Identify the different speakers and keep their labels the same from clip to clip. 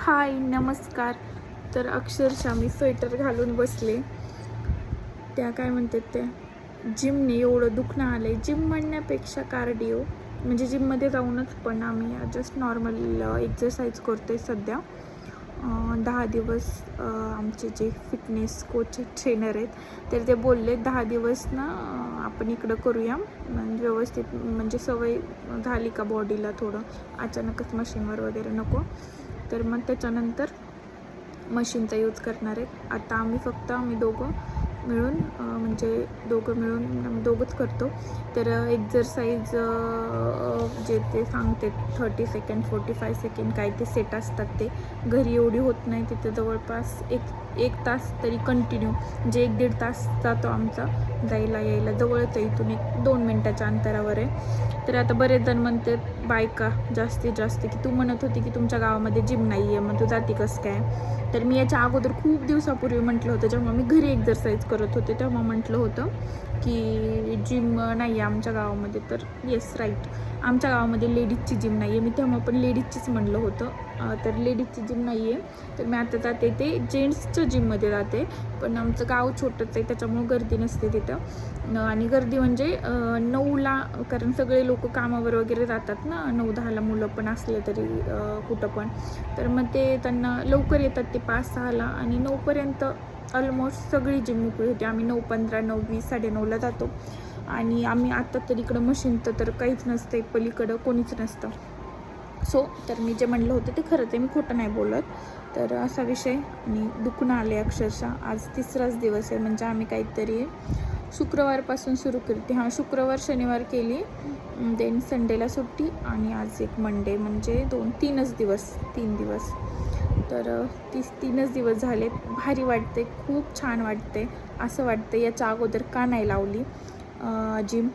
Speaker 1: हाय नमस्कार. तर अक्षरशः मी स्वेटर घालून बसले. त्या काय म्हणतात ते जिमने एवढं दुखणं आलं आहे जिम म्हणण्यापेक्षा कार्डिओ म्हणजे जिममध्ये जाऊनच पण आम्ही जस्ट नॉर्मल एक्झरसाईज करतो आहे सध्या. दहा दिवस आमचे जे फिटनेस कोच ट्रेनर आहेत तर ते बोलले दहा दिवस ना आपण इकडं करूया. म्हणजे व्यवस्थित म्हणजे सवय झाली का बॉडीला थोडं? अचानकच मशीनवर वगैरे नको. तर मग त्याच्यानंतर मशीनचा यूज करणार आहेत. आता आम्ही फक्त आम्ही दोघं मिळून म्हणजे दोघं मिळून आम्ही दोघंच करतो. तर एक्झरसाईज जे ते सांगते thirty second forty five second काय ते सेट असतात ते. घरी एवढी होत नाही तिथे जवळपास एक एक तास तरी कंटिन्यू म्हणजे एक दीड तास जातो आमचा. जायला यायला. जवळच आहे इथून एक दोन मिनटाच्या अंतरावर आहे. तर आता बरेच जण म्हणतात बायका जास्तीत जास्त. की तू म्हणत होती की तुमच्या गावामध्ये जिम नाही आहे मग तू जाती कसं काय? तर मी याच्या अगोदर खूप दिवसापूर्वी म्हटलं होतं जेव्हा मी घरी एक्झरसाईज करत होते तेव्हा म्हटलं होतं की जिम नाही आहे आमच्या गावामध्ये. तर येस राईट आमच्या गावामध्ये लेडीजची जिम नाही आहे मी तेव्हा पण लेडीजचीच म्हणलं होतं. तर लेडीजची जिम नाही आहे तर मी आता जाते ते जेंट्सच्या जिममध्ये जाते. पण आमचं गाव छोटंच आहे त्याच्यामुळं गर्दी नसते तिथं. न- आणि गर्दी म्हणजे नऊला कारण सगळे लोक कामावर वगैरे जातात ना नऊ दहाला मुलं पण असले तरी कुठं पण. तर मग ते त्यांना लवकर येतात ते पाच सहाला आणि नऊपर्यंत ऑलमोस्ट सगळी जिम मोकळी होती. आम्ही नऊ पंधरा नऊ वीस साडेनऊला जातो. आणि आम्ही आत्ता तर इकडं मशीनचं तर काहीच नसतं पलीकडं कोणीच नसतं. सो तर मी जे म्हणलं होतं ते खरं ते मी खोटं नाही बोलत. तर असा विषय आणि दुखणं आले अक्षरशः. आज तिसराच दिवस आहे म्हणजे आम्ही काहीतरी शुक्रवारपासून सुरू करते. हां शुक्रवार शनिवार केली. देन संडेला सुट्टी आणि आज एक मंडे म्हणजे दोन तीनच दिवस तीन दिवस. तर अ, तीस तीनच दिवस झाले. भारी वाटते खूप छान वाटते असं वाटतं याच्या अगोदर का नाही लावली? जिम.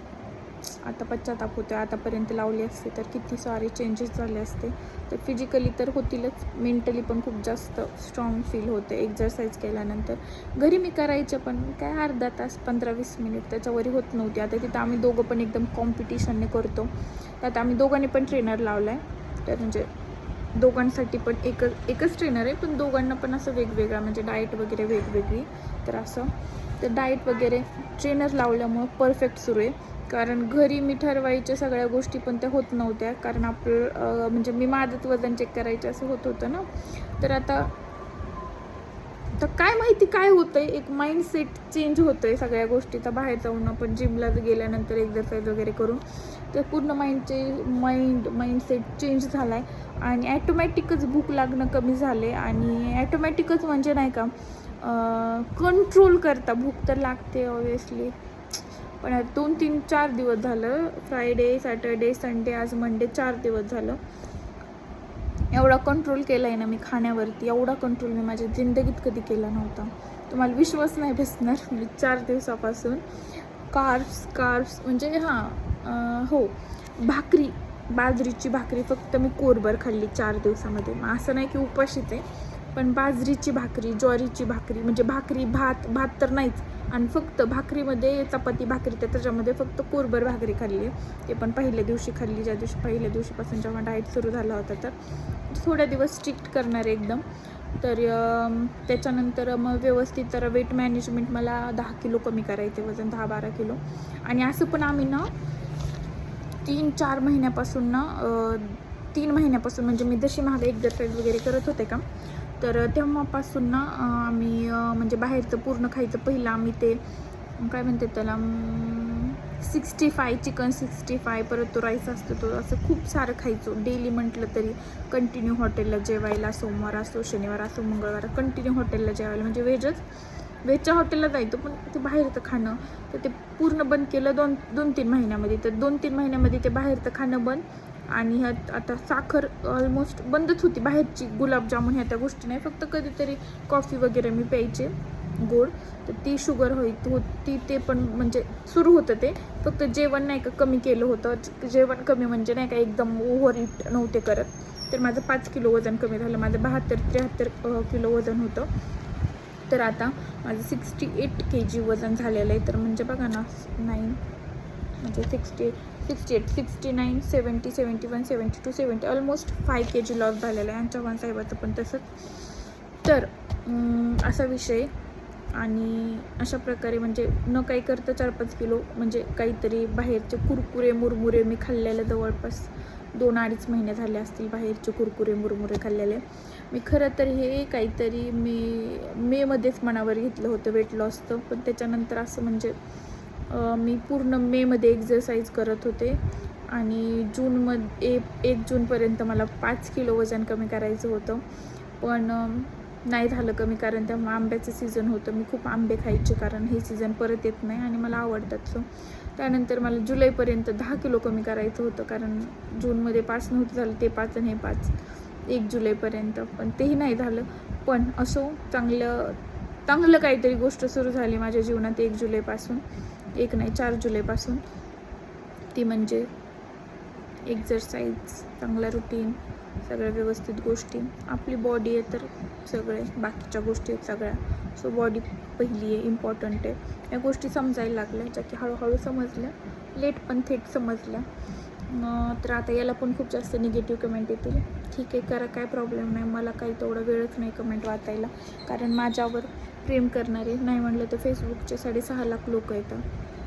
Speaker 1: आता पश्चाताप होतो आतापर्यंत लावली असते तर किती सारे चेंजेस झाले असते. तर फिजिकली तर होतीलच मेंटली पण खूप जास्त स्ट्रॉंग फील होते एक्झरसाईज केल्यानंतर. घरी मी करायचे पण काय अर्धा तास पंधरा वीस मिनिट त्याच्यावरही होत नव्हती. आता तिथं आम्ही दोघं पण एकदम कॉम्पिटिशनने करतो. त्यात आम्ही दोघांनी पण ट्रेनर लावला आहे तर म्हणजे दोघांसाठी पण एकच एकच ट्रेनर आहे पण दोघांना पण असं वेगवेगळा म्हणजे डाएट वगैरे वेगवेगळी. तर असं. तर डाएट वगैरे ट्रेनर लावल्यामुळं परफेक्ट सुरू आहे. कारण घरी मी ठरवायच्या सगळ्या गोष्टी पण त्या होत नव्हत्या. कारण आपलं म्हणजे मी माझंच वजन चेक करायचं असं होत होतं ना. तर आता तर काय माहिती काय होतंय? एक माइंडसेट चेंज होतंय सगळ्या गोष्टीचा बाहेर जाऊन आपण जिमला गेल्यानंतर एक्झरसाईज वगैरे करून तर पूर्ण माइंडचे माइंड माइंडसेट चेंज झाला आहे आणि ॲटोमॅटिकच भूक लागणं कमी झाले आणि ॲटोमॅटिकच म्हणजे नाही का कंट्रोल करता. भूक तर लागते ऑब्वियसली पण दोन तीन चार दिवस झालं. फ्रायडे सॅटर्डे संडे आज मंडे चार दिवस झालं. एवढा कंट्रोल केला आहे ना मी खाण्यावरती. एवढा कंट्रोल मी माझ्या जिंदगीत कधी केला नव्हता. तुम्हाला विश्वास नाही बसणार मी चार दिवसापासून. कार्ब्स कार्ब्स म्हणजे हां हो. भाकरी बाजरीची भाकरी फक्त मी कोरभर खाल्ली चार दिवसामध्ये. मग असं नाही की उपाशीच आहे. पण बाजरीची भाकरी ज्वारीची भाकरी म्हणजे भाकरी भात भात तर नाहीच. आणि फक्त भाकरीमध्ये चपाती भाकरी तर त्याच्यामध्ये फक्त कोरभर भाकरी खाल्ली ते पण पहिल्या दिवशी खाल्ली ज्या दिवशी पहिल्या दिवशीपासून जेव्हा डाएट सुरू झाला होता तर थोड्या दिवस स्ट्रिक्ट करणार एकदम. तर त्याच्यानंतर मग व्यवस्थित तर वेट मॅनेजमेंट मला दहा किलो कमी करायचे वजन दहा बारा किलो. आणि असं पण आम्ही ना तीन चार महिन्यापासून ना तीन महिन्यापासून म्हणजे मी जशी माझं एक्झरसाईज वगैरे करत होते का तर तेव्हापासून ना आम्ही म्हणजे बाहेरचं पूर्ण खायचं पहिलं आम्ही ते काय म्हणते त्याला sixty five chicken sixty five परत तो राईस असतो तो असं खूप सारं खायचो. डेली म्हटलं तरी कंटिन्यू हॉटेलला जेवायला सोमवार असो शनिवार असो मंगळवार कंटिन्यू हॉटेलला जेवायला. म्हणजे व्हेजच व्हेजच्या हॉटेलला जायचं पण ते बाहेरचं खाणं तर ते पूर्ण बंद केलं दोन दोन तीन महिन्यामध्ये. तर दोन तीन महिन्यामध्ये ते बाहेरचं खाणं बंद आणि ह्यात आता साखर ऑलमोस्ट बंदच होती बाहेरची गुलाबजामुन ह्या त्या गोष्टी नाही फक्त कधीतरी कॉफी वगैरे मी प्यायचे गोड. तर ती शुगर होत होती ते पण म्हणजे सुरू होतं ते. फक्त जेवण नाही का कमी केलं होतं. जेवण कमी म्हणजे नाही का एकदम ओव्हर इट नव्हते करत. तर माझं पाच किलो वजन कमी झालं. माझं बहात्तर त्र्याहत्तर किलो वजन होतं. तर आता माझं सिक्स्टी एट के जी वजन झालेलं आहे. तर म्हणजे बघा ना नाईन म्हणजे sixty sixty eight sixty nine seventy seventy one seventy two seventy almost five K G loss झालेला आहे. आणि चव्हाण साहेबाचं पण तसंच. तर असा विषय. आणि अशा प्रकारे म्हणजे न काही करता चार पाच किलो म्हणजे काहीतरी बाहेरचे कुरकुरे मुरमुरे मी खाल्लेले जवळपास दोन अडीच महिने झाले असतील बाहेरचे कुरकुरे मुरमुरे खाल्लेले. मी खरं तर हे काहीतरी मी मेमध्येच मनावर घेतलं होतं वेट लॉसचं पण त्याच्यानंतर असं म्हणजे मी पूर्ण मेमध्ये एक्झरसाईज करत होते. आणि जूनमध्ये एक जूनपर्यंत मला पाच किलो वजन कमी करायचं होतं. पण नाही झालं कमी कारण तेव्हा आंब्याचं सीझन होतं. मी खूप आंबे खायचे कारण हे सीझन परत येत नाही आणि मला आवडतात सो त्यानंतर मला जुलैपर्यंत दहा किलो कमी करायचं होतं कारण जूनमध्ये पाच नव्हतं झालं ते पाच आणि हे पाच. एक जुलैपर्यंत. पण तेही नाही झालं. पण असो चांगलं चांगलं काहीतरी गोष्ट सुरू झाली माझ्या जीवनात एक जुलैपासून. एक नाही चार जुलैपासून. ती म्हणजे एक्झरसाईज चांगला रुटीन सगळ्या व्यवस्थित गोष्टी. आपली बॉडी आहे तर सगळे बाकीच्या गोष्टी आहेत सगळ्या. सो बॉडी पहिली आहे इम्पॉर्टंट आहे. या गोष्टी समजायला लागल्या ज्या की हळूहळू समजल्या. लेट पण थेट समजल्या. तर आता याला पण खूप जास्त निगेटिव्ह कमेंट येतील. ठीक आहे करा काय प्रॉब्लेम नाही. मला काही तेवढा वेळच नाही कमेंट वाचायला. कारण माझ्यावर प्रेम करणारे नाही म्हणलं तर फेसबुकचे साडेसहा लाख लोक येतात.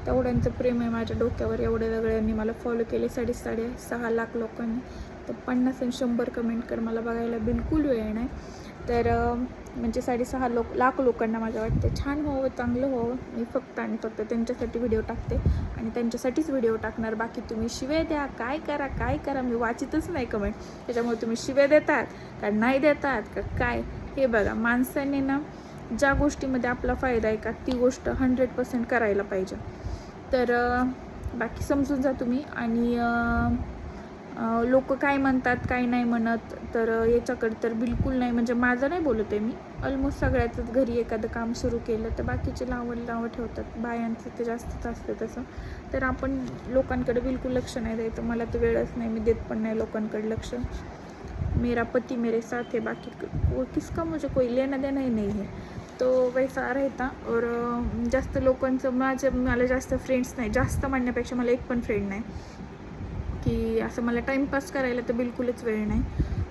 Speaker 1: तेवढ्यांचं प्रेम आहे माझ्या डोक्यावर एवढ्या वेगळ्यांनी मला फॉलो केले साडे साडे सहा लाख लोकांनी. तर पन्नास आणि शंभर कमेंट कर मला बघायला बिलकुल वेळ नाही. तर म्हणजे साडेसहा लोक लाख लोकांना माझं वाटतं छान व्हावं चांगलं व्हावं. मी फक्त आणि फक्त त्यांच्यासाठी व्हिडिओ टाकते आणि त्यांच्यासाठीच व्हिडिओ टाकणार. बाकी तुम्ही शिवे द्या काय करा काय करा. मी वाचितच नाही कमेंट त्याच्यामुळे तुम्ही शिवे देतात का नाही देतात का काय? हे बघा माणसाने ना ज्या गोष्टीमध्ये आपला फायदा आहे का ती गोष्ट हंड्रेड पर्सेंट करायला पाहिजे. तर बाकी समजून जा तुम्ही. आणि लोक काय म्हणतात काय नाही म्हणत तर याच्याकडे तर बिलकुल नाही. म्हणजे माझं नाही बोलत आहे मी. ऑलमोस्ट सगळ्याचंच घरी एखादं काम सुरू केलं तर बाकीचे लावण लावं ठेवतात. बायांचं ते जास्तच असतं तसं. तर आपण लोकांकडे बिलकुल लक्ष नाही द्यायचं. मला तर वेळच नाही. मी देत पण नाही लोकांकडे लक्ष. मेरा पती मेरे साथ है. बाकी किसका मुझे कोई लेना देना ही नहीं है तो वैसा रहता और जास्त लोकांचं माझं मला जास्त फ्रेंड्स नाही. जास्त म्हणण्यापेक्षा मला एक पण फ्रेंड नाही. की असं मला टाईमपास करायला तर बिलकुलच वेळ नाही.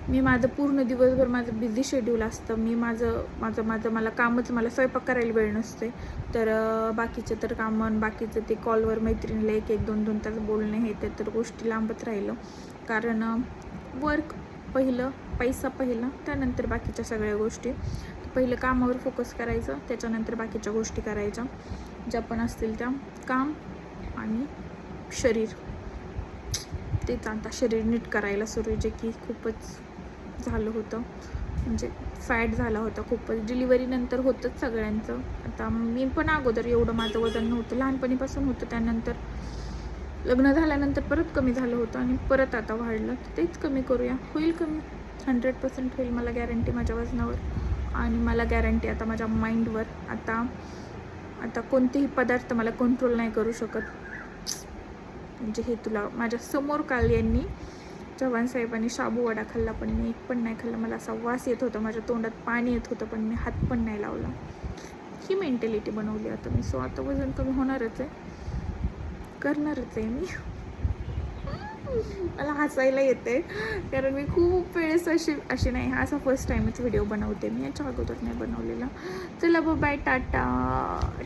Speaker 1: मी माझं पूर्ण दिवसभर माझं बिझी शेड्यूल असतं. मी माझं माझं माझं मला कामच मला स्वयंपाक करायला वेळ नसते तर बाकीचं तर कामं बाकीचं ते कॉलवर मैत्रिणीला एक एक दोन दोन तास बोलणे हे ते तर गोष्टी लांबत राहिलं. कारण वर्क पहिलं पैसा पहिला त्यानंतर बाकीच्या सगळ्या गोष्टी. पहिलं कामावर फोकस करायचं त्याच्यानंतर बाकीच्या गोष्टी करायच्या ज्या पण असतील त्या. काम आणि शरीर. तेच आता शरीर नीट करायला सुरू जे की खूपच झालं होतं. म्हणजे फॅट झाला होता खूपच. डिलिव्हरीनंतर होतंच सगळ्यांचं. आता मी पण अगोदर एवढं माझं वजन नव्हतं. लहानपणीपासून होतं त्यानंतर लग्न झाल्यानंतर परत कमी झालं होतं आणि परत आता वाढलं. तर तेच कमी करूया. होईल कमी. हंड्रेड पर्सेंट होईल मला गॅरंटी माझ्या वजनावर. आणि मला गॅरंटी आता माझ्या माइंडवर आता आता कोणतेही पदार्थ मला कंट्रोल नाही करू शकत. म्हणजे हे तुला माझ्यासमोर काल यांनी चव्हाण साहेबांनी शाबू वडा खाल्ला पण मी एक पण नाही खाल्ला. मला असा वास येत होता माझ्या तोंडात पाणी येत होतं पण मी हात पण नाही लावला. ही मेंटॅलिटी बनवली आता मी. सो आता वजन कमी होणारच आहे. करणारच आहे मी. मला हसायला येते कारण मी खूप वेळेस अशी अशी नाही हा असा फर्स्ट टाईमच व्हिडिओ बनवते. मी याच्या अगोदर नाही बनवलेला. चला बाय टाटा.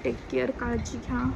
Speaker 1: टेक केअर काळजी घ्या.